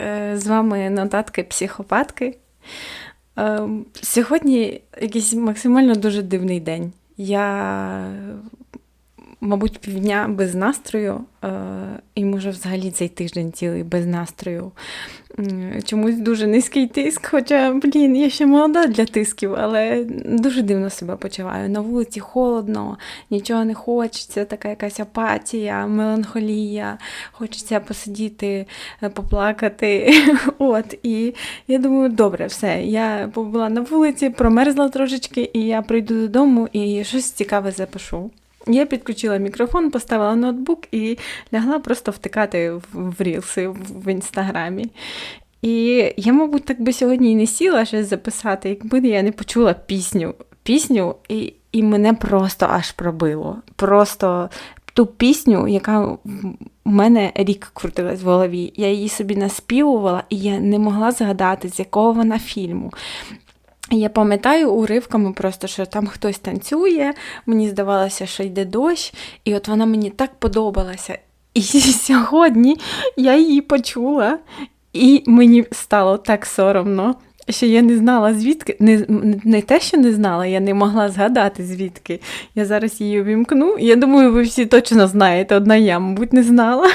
Е, З вами нотатки психопатки. Е, Сьогодні якийсь максимально дуже дивний день. Я, мабуть, півдня без настрою, е, і може взагалі цей тиждень цілий без настрою. Чомусь дуже низький тиск, хоча, блін, я ще молода для тисків, але дуже дивно себе почуваю. На вулиці холодно, нічого не хочеться, така якась апатія, меланхолія, хочеться посидіти, е, поплакати. От, і я думаю, добре, все. Я побула на вулиці, промерзла трошечки, і я прийду додому і щось цікаве запишу. Я підключила мікрофон, поставила ноутбук і лягла просто втикати в, рілси в інстаграмі. І я, мабуть, так би сьогодні і не сіла щось записати, якби я не почула пісню. Пісню, і, і мене просто аж пробило. Просто ту пісню, яка в мене рік крутилась в голові. Я її собі наспівувала, і я не могла згадати, з якого вона фільму. Я пам'ятаю уривками просто, що там хтось танцює, мені здавалося, що йде дощ, і от вона мені так подобалася. І сьогодні я її почула, і мені стало так соромно, що я не знала звідки, не, не те, що не знала, я не могла згадати звідки. Я зараз її увімкну. Я думаю, ви всі точно знаєте, одна я, мабуть, не знала.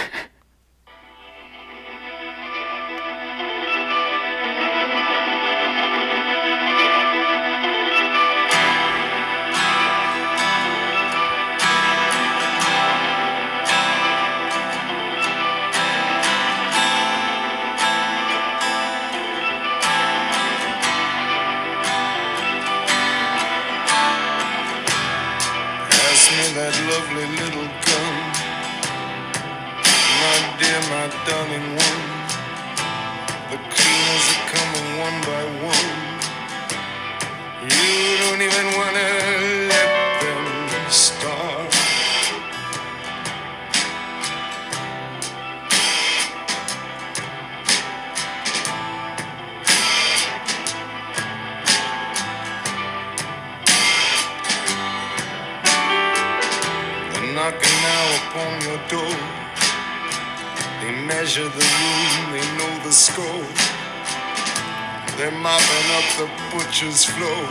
Knocking now upon your door. They measure the room, they know the score. They're mopping up the butcher's floor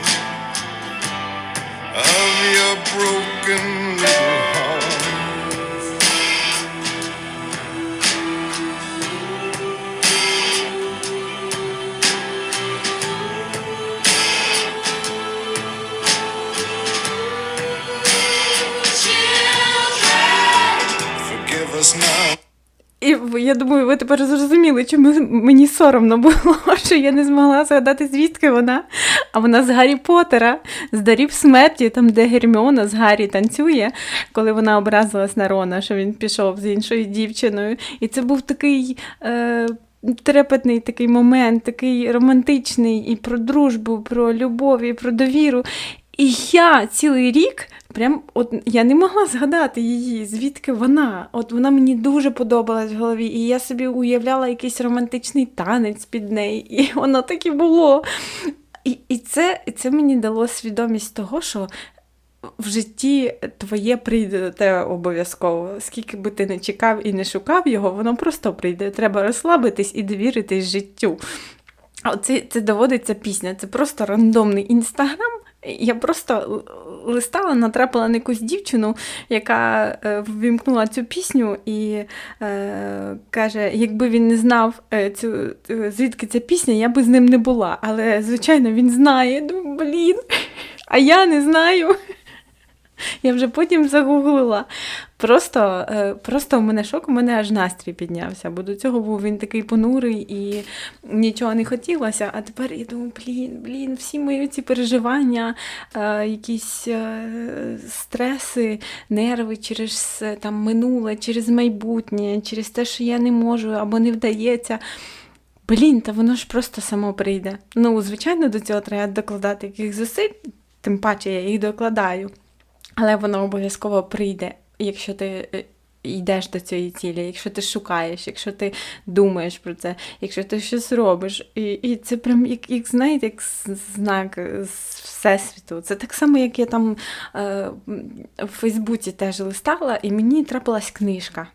of your broken little В- я думаю, ви тепер зрозуміли, чому мені соромно було, що я не змогла згадати, звідки вона. А вона з Гаррі Поттера, з дарів смерті, там, де Герміона з Гаррі танцює, коли вона образилась на Рона, що він пішов з іншою дівчиною. І це був такий. Е- Трепетний такий момент, такий романтичний і про дружбу, про любов, і про довіру. І я цілий рік прям от я не могла згадати її, звідки вона. От вона мені дуже подобалась в голові, і я собі уявляла якийсь романтичний танець під неї, і воно так і було. І, і, це, це мені дало свідомість того, що в житті твоє прийде до тебе обов'язково. Скільки би ти не чекав і не шукав його, воно просто прийде. Треба розслабитись і довіритись життю. А Це, це доводиться пісня, це просто рандомний інстаграм. Я просто листала, натрапила на якусь дівчину, яка е, ввімкнула цю пісню і е, каже: якби він не знав, е, цю, е, звідки ця пісня, я би з ним не була. Але, звичайно, він знає. Думаю, блін, а я не знаю. Я вже потім загуглила. Просто, е, просто у мене шок, у мене аж настрій піднявся, бо до цього був він такий понурий і нічого не хотілося. А тепер я думаю, блін, блін, всі мої ці переживання, е, якісь е, стреси, нерви через там, минуле, через майбутнє, через те, що я не можу або не вдається. Блін, та воно ж просто само прийде. Ну, звичайно, до цього треба докладати яких зусиль, тим паче я їх докладаю. Але воно обов'язково прийде, якщо ти е, йдеш до цієї цілі, якщо ти шукаєш, якщо ти думаєш про це, якщо ти щось робиш. І, і це прям, як, як знаєте, як знак з Всесвіту. Це так само, як я там е, в Фейсбуці теж листала, і мені трапилась книжка.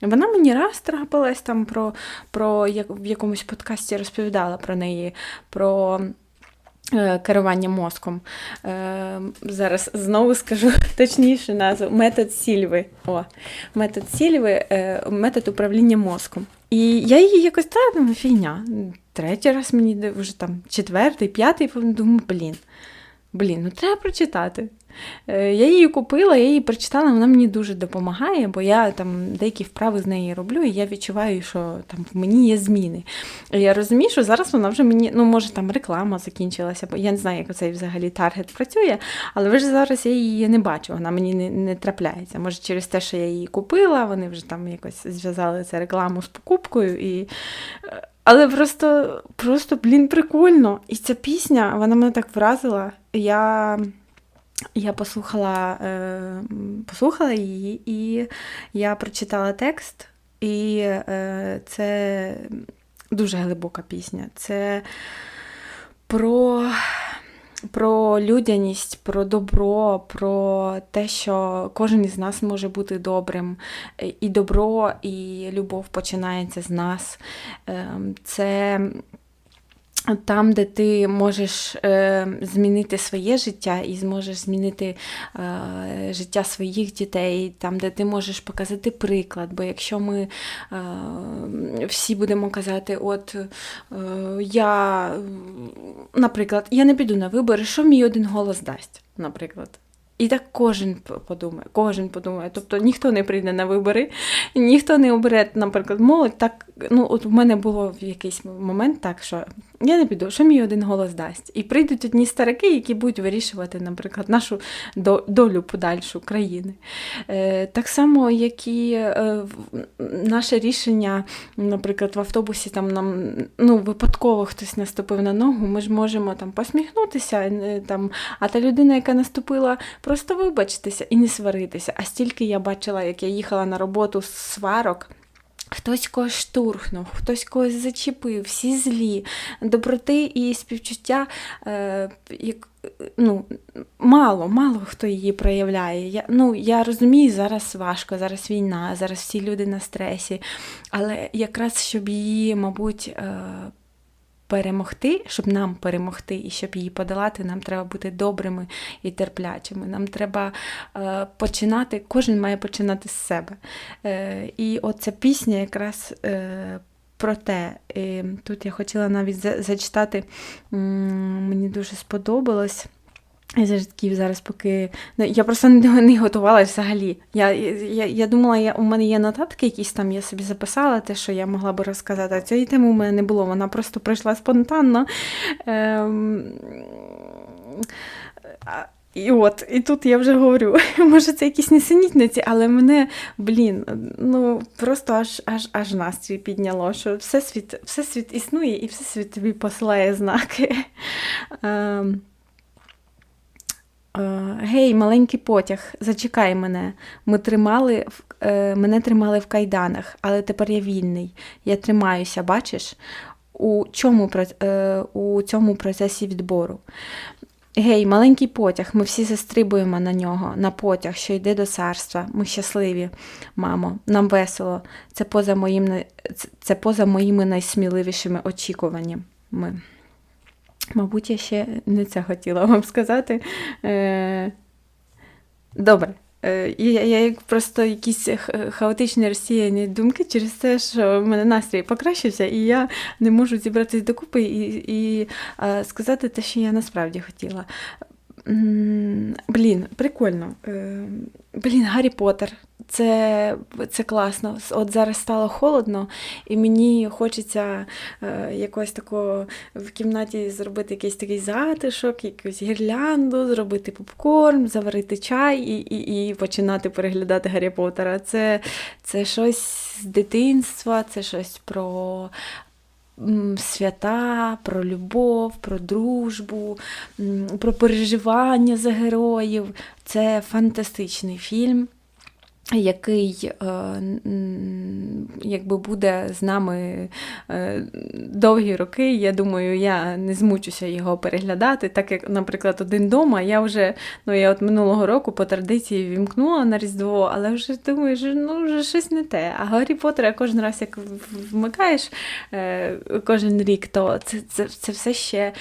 Вона мені раз трапилась там про, про як, в якомусь подкасті розповідала про неї, про е, керування мозком. Е, зараз знову скажу точніше назву метод Сільви. О, метод Сільви, е, метод управління мозком. І я її якось та ну, фігня. Третій раз мені вже там четвертий, п'ятий, думаю, блін. Блін, ну треба прочитати. Е, Я її купила, я її прочитала, вона мені дуже допомагає, бо я там деякі вправи з неї роблю, і я відчуваю, що там в мені є зміни. Я розумію, що зараз вона вже мені, ну може там реклама закінчилася, бо я не знаю, як цей взагалі таргет працює, але вже зараз я її не бачу, вона мені не, не трапляється. Може, через те, що я її купила, вони вже там якось зв'язали це рекламу з покупкою. І... Але просто, просто, блін, прикольно. І ця пісня, вона мене так вразила. Я, я послухала, е, послухала її, і я прочитала текст, і е, це дуже глибока пісня. Це про, про людяність, про добро, про те, що кожен із нас може бути добрим. І добро, і любов починається з нас. Ем, Це там, де ти можеш е, змінити своє життя і зможеш змінити е, життя своїх дітей, там, де ти можеш показати приклад. Бо якщо ми е, всі будемо казати, от е, я, наприклад, я не піду на вибори, що мій один голос дасть, наприклад. І так кожен подумає, кожен подумає. Тобто ніхто не прийде на вибори, ніхто не обере, наприклад, молодь. Так, ну от в мене було в якийсь момент так, що я не піду, що мій один голос дасть. І прийдуть одні старики, які будуть вирішувати, наприклад, нашу долю подальшу країни. Е, так само, як і е, наше рішення, наприклад, в автобусі там нам ну, випадково хтось наступив на ногу, ми ж можемо там посміхнутися, е, там, а та людина, яка наступила, просто вибачитися і не сваритися. А стільки я бачила, як я їхала на роботу з сварок. Хтось когось штурхнув, хтось когось зачепив, всі злі. Доброти і співчуття е, як, ну, мало, мало хто її проявляє. Я, ну, я розумію, зараз важко, зараз війна, зараз всі люди на стресі. Але якраз щоб її, мабуть, е, перемогти, щоб нам перемогти і щоб її подолати, нам треба бути добрими і терплячими. Нам треба е, починати, кожен має починати з себе. Е, і оця пісня якраз. Е, про те, тут я хотіла навіть зачитати, мені дуже сподобалось. Я зараз поки. Ну, я просто не, готувалася взагалі. Я, я, я думала, я, у мене є нотатки якісь там, я собі записала те, що я могла би розказати. А цієї теми у мене не було. Вона просто прийшла спонтанно. Ем, і от, і тут я вже говорю, може це якісь несенітниці, але мене, блін, ну просто аж аж аж настрій підняло, що всесвіт, всесвіт існує і всесвіт тобі посилає знаки. Ем, Гей, маленький потяг, зачекай мене. Ми тримали, е, мене тримали в кайданах, але тепер я вільний. Я тримаюся, бачиш? У чому е, у цьому процесі відбору? Гей, маленький потяг, ми всі застрибуємо на нього, на потяг, що йде до царства. Ми щасливі, мамо, нам весело. Це поза, моїм, це поза моїми найсміливішими очікуваннями. Мабуть, я ще не це хотіла вам сказати. Е, Добре. Е, Я, я як просто якісь хаотичні розсіяні думки через те, що в мене настрій покращився, і я не можу зібратись докупи і, і сказати те, що я насправді хотіла. Блін, прикольно. Е, Блін, Гаррі Поттер. Це, це класно. От зараз стало холодно, і мені хочеться е, якось такого в кімнаті зробити якийсь такий затишок, якусь гірлянду, зробити попкорн, заварити чай і, і, і починати переглядати Гаррі Поттера. Це, це щось з дитинства, це щось про. Свята, про любов, про дружбу, про переживання за героїв. Це фантастичний фільм. Який е, якби буде з нами е, довгі роки. Я думаю, я не змучуся його переглядати, так як, наприклад, один дома. Я вже ну я от минулого року по традиції вімкнула на Різдво, але вже думаю, що ну вже щось не те. А Гаррі Поттера кожен раз, як вмикаєш е, кожен рік, то це, це, це все ще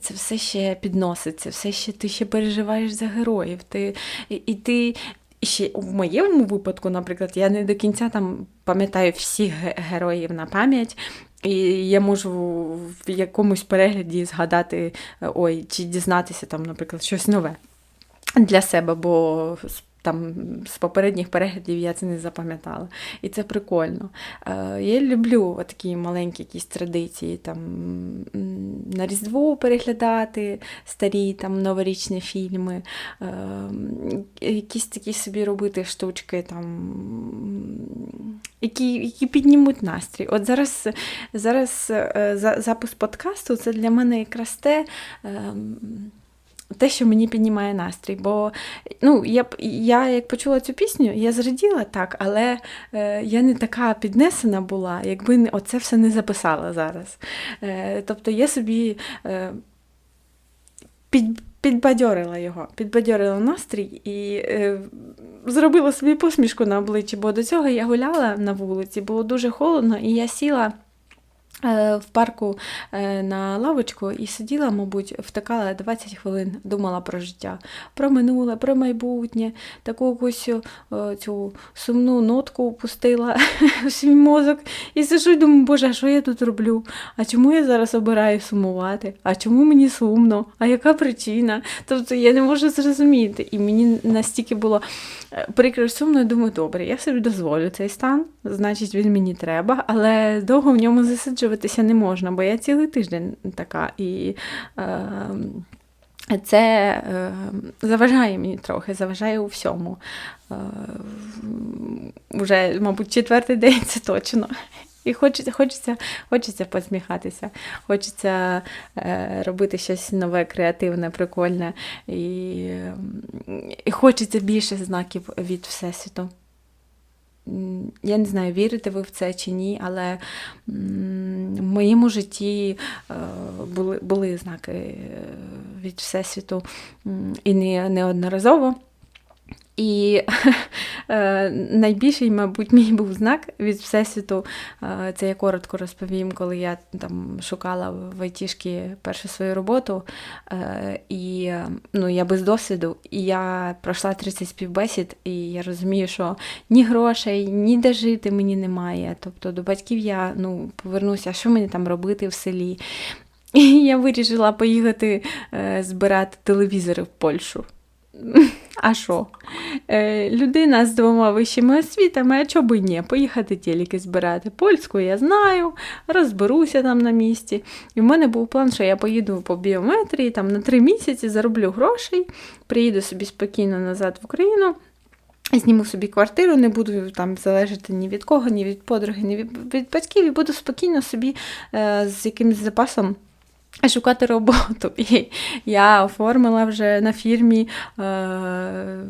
це все ще підноситься, все ще ти ще переживаєш за героїв. Ти, і, ти ще в моєму випадку, наприклад, я не до кінця там пам'ятаю всіх героїв на пам'ять. І я можу в якомусь перегляді згадати, е, ой, чи дізнатися там, наприклад, щось нове для себе, бо там з попередніх переглядів я це не запам'ятала. І це прикольно. Е, Я люблю такі маленькі якісь традиції, там на Різдво переглядати старі там новорічні фільми, е, якісь такі собі робити штучки, там, які, які піднімуть настрій. От зараз, зараз е, за- запис подкасту це для мене якраз те. Те, що мені піднімає настрій. Бо ну, я, я як почула цю пісню, я зраділа так, але е, я не така піднесена була, якби оце все не записала зараз. Е, тобто я собі е, під, підбадьорила його, підбадьорила настрій і е, зробила собі посмішку на обличчі, бо до цього я гуляла на вулиці, було дуже холодно, і я сіла. Е, В парку е, на лавочку і сиділа, мабуть, втикала 20 хвилин, думала про життя, про минуле, про майбутнє, таку якусь е, цю сумну нотку пустила в свій мозок і сижу і думаю, боже, а що я тут роблю? А чому я зараз обираю сумувати? А чому мені сумно? А яка причина? Тобто я не можу зрозуміти. І мені настільки було прикро сумно, я думаю, добре, я собі дозволю цей стан, значить він мені треба, але довго в ньому засиджуватися не можна, бо я цілий тиждень така. І е, це е, заважає мені трохи, заважає у всьому. Е, вже, мабуть, четвертий день це точно. І хочеться, хочеться, хочеться посміхатися, хочеться е, робити щось нове, креативне, прикольне. І, і хочеться більше знаків від Всесвіту. Я не знаю, вірите ви в це чи ні, але в моєму житті е, були, були знаки е, від Всесвіту і не, неодноразово. І е, найбільший, мабуть, мій був знак від Всесвіту. Е, Це я коротко розповім, коли я там шукала в айтішки першу свою роботу. Е, І ну, я без досвіду, і я пройшла 30 співбесід, і я розумію, що ні грошей, ні де жити мені немає. Тобто до батьків я ну, повернуся, що мені там робити в селі. І я вирішила поїхати збирати телевізори в Польщу. А що? Е, людина з двома вищими освітами, а чого би ні, поїхати тільки збирати. Польську я знаю, розберуся там на місці. І в мене був план, що я поїду по біометрії там, на три місяці, зароблю грошей, приїду собі спокійно назад в Україну. Зніму собі квартиру, не буду там залежати ні від кого, ні від подруги, ні від батьків, і буду спокійно собі е, з якимось запасом шукати роботу. І я оформила вже на фірмі е,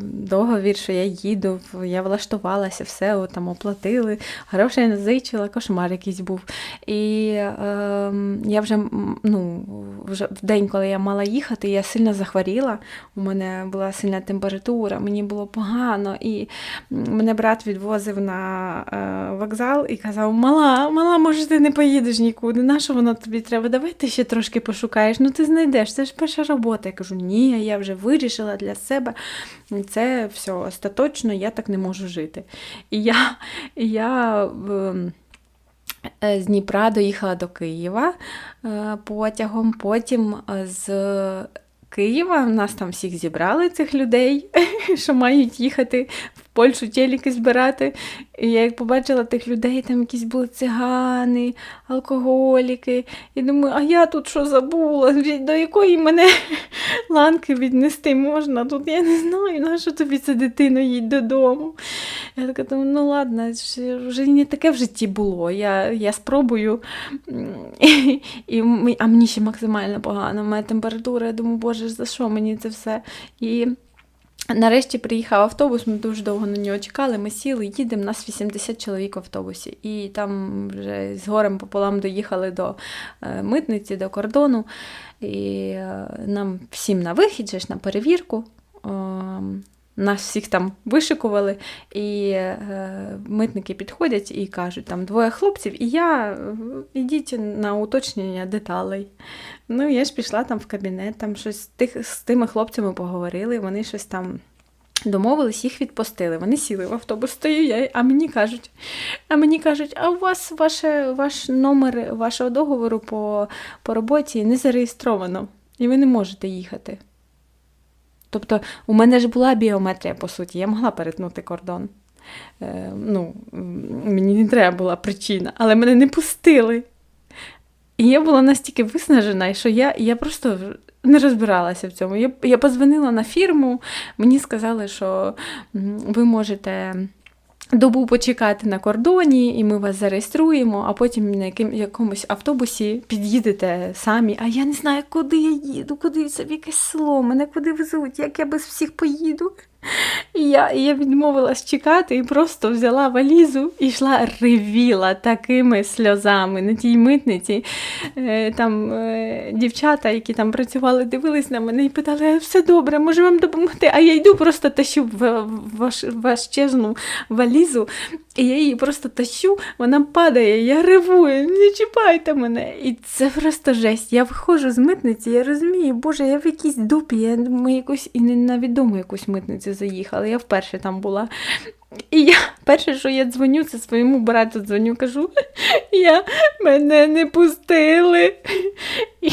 договір, що я їду, я влаштувалася, все от, там оплатили, грошей назичила, кошмар якийсь був. І е, я вже, ну, вже в день, коли я мала їхати, я сильно захворіла. У мене була сильна температура, мені було погано. І мене брат відвозив на е, вокзал і казав: Мала, мала, може, ти не поїдеш нікуди. На що воно тобі треба? Давай ти ще трошки пошукаєш. Ну ти знайдеш, це ж перша робота. Я кажу, ні, я вже вирішила для себе. Це все остаточно, я так не можу жити. І я, я е, з Дніпра доїхала до Києва е, потягом. Потім е, з Києва нас там всіх зібрали, цих людей, що мають їхати в Польщу телеки збирати. І я як побачила тих людей, там якісь були цигани, алкоголіки. І думаю, а я тут що забула? До якої мене ланки віднести можна? Тут я не знаю, на що тобі це дитино їдь додому. Я така думаю, ну ладно, вже не таке в житті було. Я, я спробую. І, і, а мені ще максимально погано. У температура, я думаю, боже, за що мені це все? І Нарешті приїхав автобус, ми дуже довго на нього чекали. Ми сіли, їдемо, нас 80 чоловік в автобусі. І там вже з горем пополам доїхали до е, митниці, до кордону. І е, нам всім на вихід, же ж на перевірку. Нас всіх там вишикували, і е, митники підходять і кажуть, там двоє хлопців, і я е, ідіть на уточнення деталей. Ну, я ж пішла там в кабінет, там щось тих, з тими хлопцями поговорили, вони щось там домовились, їх відпустили. Вони сіли в автобус, стою я, а мені кажуть, а мені кажуть, а у вас ваше, ваш номер вашого договору по, по роботі не зареєстровано, і ви не можете їхати. Тобто, у мене ж була біометрія, по суті, я могла перетнути кордон. Е, ну, мені не треба була причина, але мене не пустили. І я була настільки виснажена, що я, я просто не розбиралася в цьому. Я, я позвонила на фірму, мені сказали, що ви можете добу почекати на кордоні, і ми вас зареєструємо, а потім на яким, якомусь автобусі під'їдете самі. А я не знаю, куди я їду, куди це в якесь село, мене куди везуть, як я без всіх поїду. І я, я відмовилась чекати і просто взяла валізу і йшла ревіла такими сльозами на тій митниці. Е, Там е, дівчата, які там працювали, дивились на мене і питали, «Е, все добре, може вам допомогти? А я йду, просто тащу важчезну валізу, і я її просто тащу, вона падає, я ревую, не чіпайте мене. І це просто жесть. Я виходжу з митниці, я розумію, боже, я в якійсь дупі, я ми якусь і не на якусь митницю заїхала. Я вперше там була. І я перше, що я дзвоню, це своєму брату дзвоню, кажу, я мене не пустили. І,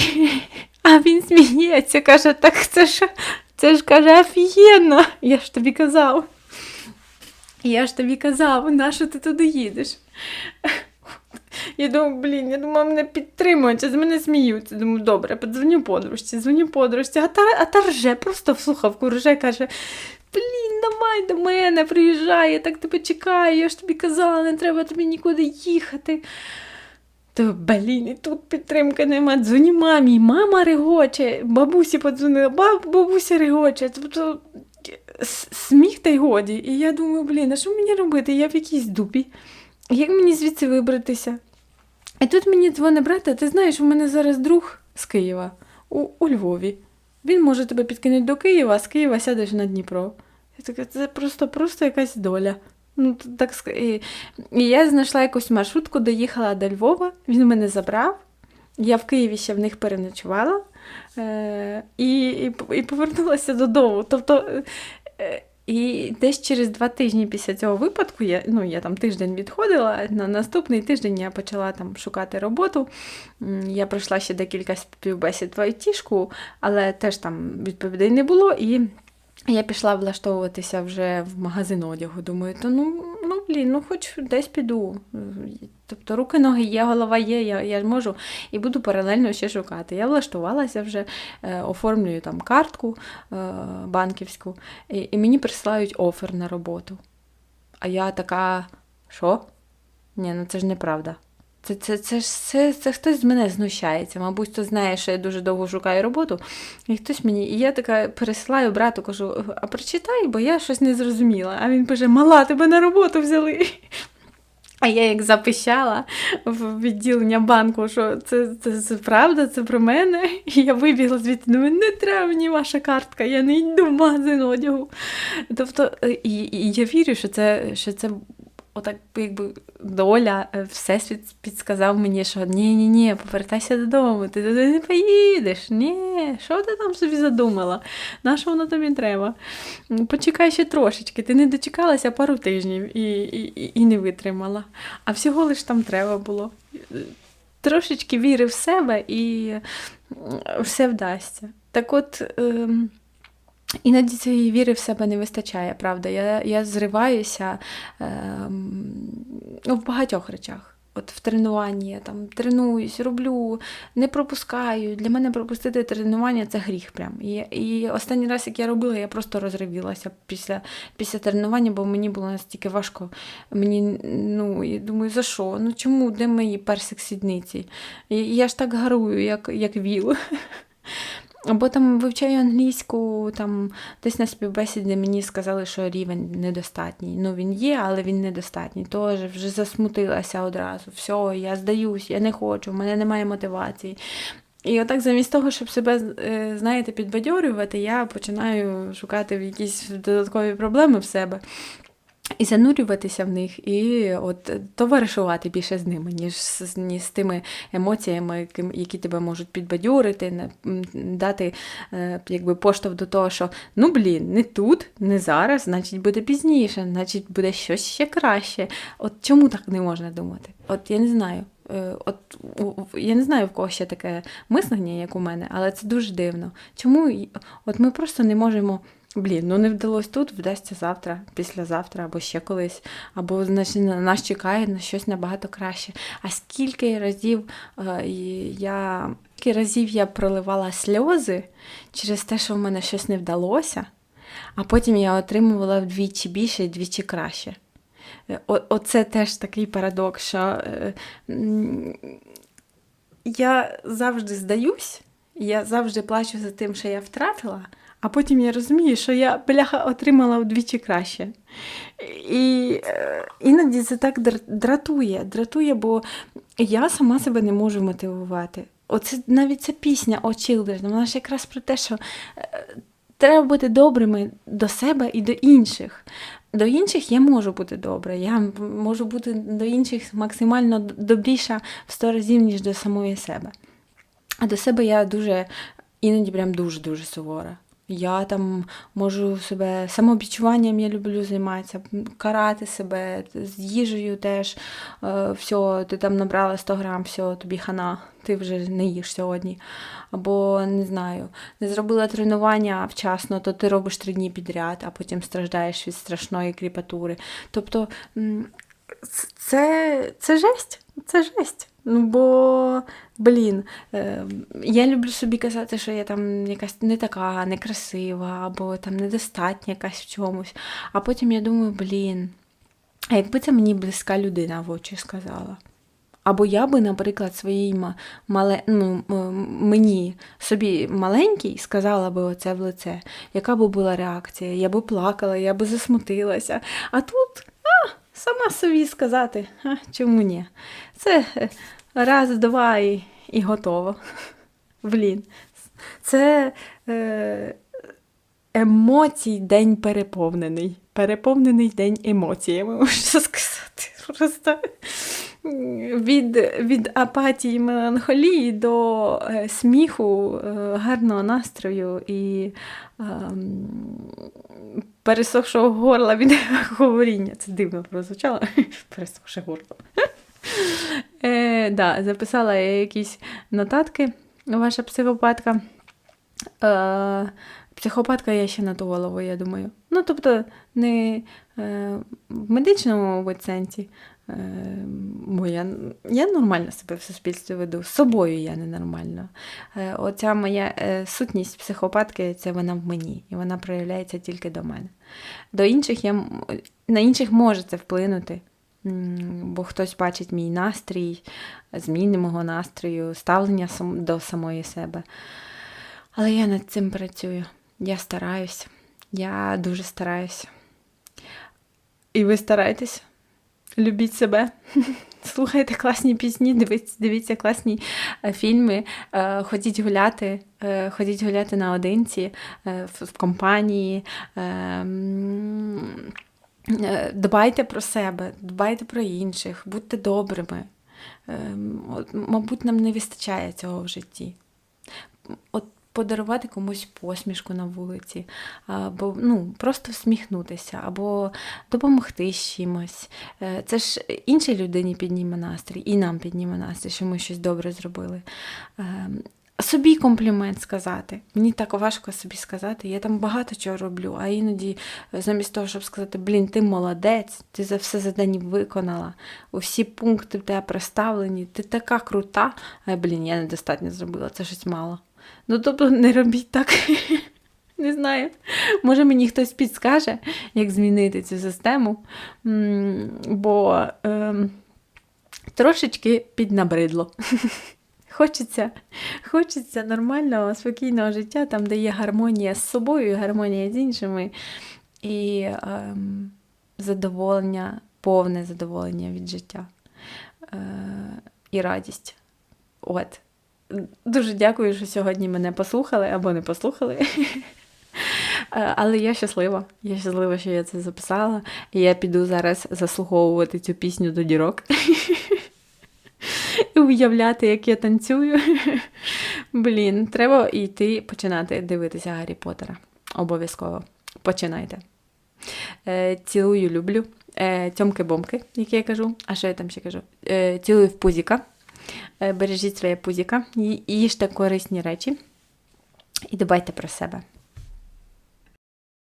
а він сміється, каже, так це ж, це ж каже, офігенно. Я ж тобі казав. Я ж тобі казав, нащо ти туди їдеш? Я думаю, блін, я думала, мене підтримують, а з мене сміються. Думаю, добре, подзвоню подружці, дзвоню подружці, а та, а та рже, просто в слухавку рже, каже: Блін, давай до мене, приїжджай, я так тебе чекаю, я ж тобі казала, не треба тобі нікуди їхати. То, блін, і тут підтримки нема. Дзвоню мамі, мама регоче, бабусі подзвонила, баб, бабуся регоче. Тобто сміх та й годі. І я думаю, блін, а що мені робити? Я в якійсь дупі. Як мені звідси вибратися? І тут мені дзвонить брат, а ти знаєш, у мене зараз друг з Києва у, у Львові. Він може тебе підкинути до Києва, а з Києва сядеш на Дніпро. Я така, це просто, просто якась доля. Ну, так, і, я знайшла якусь маршрутку, доїхала до Львова, він мене забрав. Я в Києві ще в них переночувала і, і, повернулася додому. Тобто, е, і десь через два тижні після цього випадку, я, ну, я там тиждень відходила, на наступний тиждень я почала там шукати роботу. Я пройшла ще декілька співбесід в айтішку, але теж там відповідей не було. І я пішла влаштовуватися вже в магазин одягу. Думаю, то ну, ну блін, ну хоч десь піду. Тобто руки, ноги є, голова є, я, я можу і буду паралельно ще шукати. Я влаштувалася вже, е, оформлюю там картку е, банківську, і, і мені присилають офер на роботу. А я така, що? Ні, ну це ж неправда. Це, це, це це, це хтось з мене знущається. Мабуть, хто знає, що я дуже довго шукаю роботу, і хтось мені. І я така пересилаю брату, кажу, а прочитай, бо я щось не зрозуміла. А він пише: Мала, тебе на роботу взяли. А я як запищала в відділення банку, що це, це, це правда, це про мене. І я вибігла звідти, думаю, не треба мені ваша картка, я не йду в магазин одягу. Тобто, е, і, і я вірю, що це, що це отак, якби доля, е, всесвіт підсказав мені, що ні-ні, ні повертайся додому, ти туди не поїдеш. Ні, що ти там собі задумала? На що воно тобі треба? Почекай ще трошечки, ти не дочекалася пару тижнів і, і, і- не витримала. А всього лиш там треба було. Е, Трошечки віри в себе і все вдасться. Так от. Ем... Іноді цієї віри в себе не вистачає, правда. Я, я зриваюся ем, ну, в багатьох речах. От в тренуванні я там тренуюсь, роблю, не пропускаю. Для мене пропустити тренування це гріх. Прям. І, і останній раз, як я робила, я просто розривілася після, після тренування, бо мені було настільки важко. Мені, ну, я думаю, за що? Ну чому? Де мої персик сідниці? І, я ж так гарую, як, як віл. Або там вивчаю англійську, там десь на співбесіді мені сказали, що рівень недостатній. Ну він є, але він недостатній. Тож вже засмутилася одразу. Все, я здаюсь, я не хочу, в мене немає мотивації. І отак, замість того, щоб себе, е, знаєте, підбадьорювати, я починаю шукати якісь додаткові проблеми в себе. І занурюватися в них, і от товаришувати більше з ними, ніж з, ніж з тими емоціями, які тебе можуть підбадьорити, дати е, якби поштовх до того, що ну блін, не тут, не зараз, значить буде пізніше, значить буде щось ще краще. От чому так не можна думати? От я не знаю. Е, От я не знаю, в кого ще таке мислення, як у мене, але це дуже дивно. Чому от ми просто не можемо. Блін, ну не вдалося тут, вдасться завтра, післязавтра або ще колись, або значить, на нас чекає на щось набагато краще. А скільки разів е, я скільки разів я проливала сльози через те, що в мене щось не вдалося, а потім я отримувала вдвічі більше і вдвічі краще. Е, о- Оце теж такий парадокс, що е, я завжди здаюсь, я завжди плачу за тим, що я втратила, а потім я розумію, що я бляха отримала вдвічі краще. І е, іноді це так дратує, дратує, бо я сама себе не можу мотивувати. Оце навіть ця пісня «О Children», вона ж якраз про те, що е, треба бути добрими до себе і до інших. До інших я можу бути добра, я можу бути до інших максимально добріша в сто разів, ніж до самої себе. А до себе я дуже, іноді прям дуже-дуже сувора. Я там можу себе самовідчуванням я люблю займатися, карати себе з їжею теж. Е, все, ти там набрала 100 грам, все, тобі хана, ти вже не їш сьогодні. Або не знаю, не зробила тренування вчасно, то ти робиш три дні підряд, а потім страждаєш від страшної кріпатури. Тобто це, це жесть. Це жесть. Ну, бо, блін, е, я люблю собі казати, що я там якась не така, некрасива, або там недостатня якась в чомусь. А потім я думаю, блін, а якби це мені близька людина в очі сказала. Або я би, наприклад, своїй мале, ну, мені собі маленькій сказала би оце в лице, яка би була реакція? Я би плакала, я би засмутилася. А тут сама собі сказати, а, чому ні? Це е, раз, два і, і готово. Блін. Це е, емоцій день переповнений. Переповнений день емоціями, можна сказати. Просто від, від апатії меланхолії до е, сміху, е, гарного настрою і ем, пересохшого горла від говоріння. Це дивно прозвучало. Пересохше горло. Е, да, записала я якісь нотатки, ваша психопатка. Е, психопатка я ще на ту голову, я думаю. Ну, тобто, не е, в медичному сенсі. Е, бо я, я нормально себе в суспільстві веду. З собою я ненормально. Е, оця моя е, сутність психопатки це вона в мені, і вона проявляється тільки до мене. До інших я, на інших може це вплинути. Бо хтось бачить мій настрій, зміни мого настрою, ставлення до самої себе. Але я над цим працюю. Я стараюся. Я дуже стараюся. І ви старайтесь. Любіть себе. Слухайте класні пісні, дивіться, дивіться класні е, фільми, е, ходіть гуляти, е, ходіть гуляти наодинці, в, компанії. Дбайте про себе, дбайте про інших, будьте добрими. Мабуть, нам не вистачає цього в житті. От подарувати комусь посмішку на вулиці, або ну, просто всміхнутися, або допомогти з чимось. Е, Це ж іншій людині підніме настрій, і нам підніме настрій, що ми щось добре зробили. Ем, Собі комплімент сказати. Мені так важко собі сказати. Я там багато чого роблю, а іноді, е, замість того, щоб сказати, блін, ти молодець, ти за все за виконала, усі пункти в тебе проставлені, ти така крута, а блін, я недостатньо зробила, це щось мало. Ну, тобто не робіть так. Не знаю. Може, мені хтось підскаже, як змінити цю систему. Бо ем, трошечки піднабридло. Хочеться, хочеться нормального, спокійного життя, там, де є гармонія з собою, гармонія з іншими, і ем, задоволення, повне задоволення від життя е, і радість. От. Дуже дякую, що сьогодні мене послухали або не послухали. Е, Але я щаслива. Я щаслива, що я це записала. І я піду зараз заслуговувати цю пісню до дірок. І уявляти, як я танцюю. Блін, треба йти починати дивитися Гаррі Поттера. Обов'язково. Починайте. Е, цілую, люблю. Е, Тьомки-бомки, як я кажу. А що я там ще кажу? Цілую в пузіка. Е, бережіть своє пузіка, їжте корисні речі і дбайте про себе.